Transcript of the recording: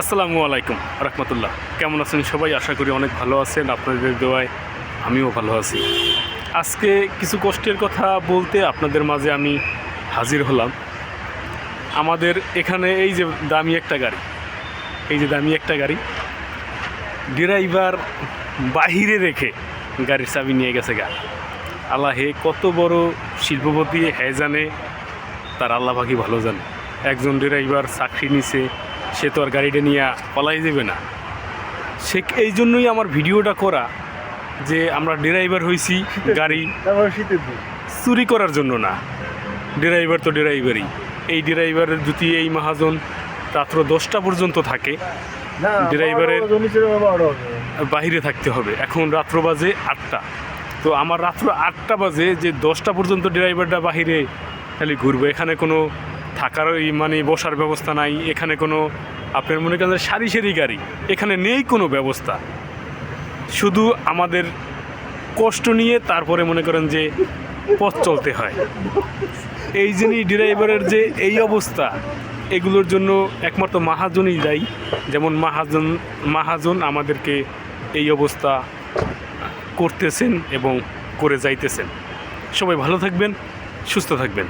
আসসালামু আলাইকুম, রহমতুল্লাহ। কেমন আছেন সবাই? আশা করি অনেক ভালো আছেন। আপনাদের দোয়ায় আমিও ভালো আছি। আজকে কিছু কষ্টের কথা বলতে আপনাদের মাঝে আমি হাজির হলাম। আমাদের এখানে এই যে দামি একটা গাড়ি, এই যে দামি একটা গাড়ি, ড্রাইভার বাহিরে রেখে গাড়ির চাবি নিয়ে গেছে গা। আল্লাহ হে কত বড় শিল্পপতি হ্যাঁ জানে, তার আল্লাহ ভালো জানে। একজন ড্রাইভার চাকরি নিছে সে তো আর গাড়িটা নিয়ে পলাই যাবে না। সে এই জন্যই আমার ভিডিওটা করা যে আমরা ড্রাইভার হয়েছি গাড়ি চুরি করার জন্য না। ড্রাইভার তো ড্রাইভারই। এই ড্রাইভারের যদি এই মহাজন রাত্র দশটা পর্যন্ত থাকে ড্রাইভারের-। বাইরে থাকতে হবে। এখন রাত্র বাজে আটটা। তো আমার রাত্র আটটা বাজে যে দশটা পর্যন্ত ড্রাইভারটা বাহিরে খালি ঘুরবে। এখানে কোনো থাকার ওই মানে বসার ব্যবস্থা নাই, এখানে কোনো, আপনার মনে করেন সারি সারি গাড়ি, এখানে নেই কোনো ব্যবস্থা। শুধু আমাদের কষ্ট নিয়ে তারপরে মনে করেন যে পথ চলতে হয়। এই যিনি ড্রাইভারের যে এই অবস্থা, এগুলোর জন্য একমাত্র মাহাজনই দায়ী। যেমন মাহাজন মাহাজন আমাদেরকে এই অবস্থা করতেছেন এবং করে যাইতেছেন। সবাই ভালো থাকবেন, সুস্থ থাকবেন।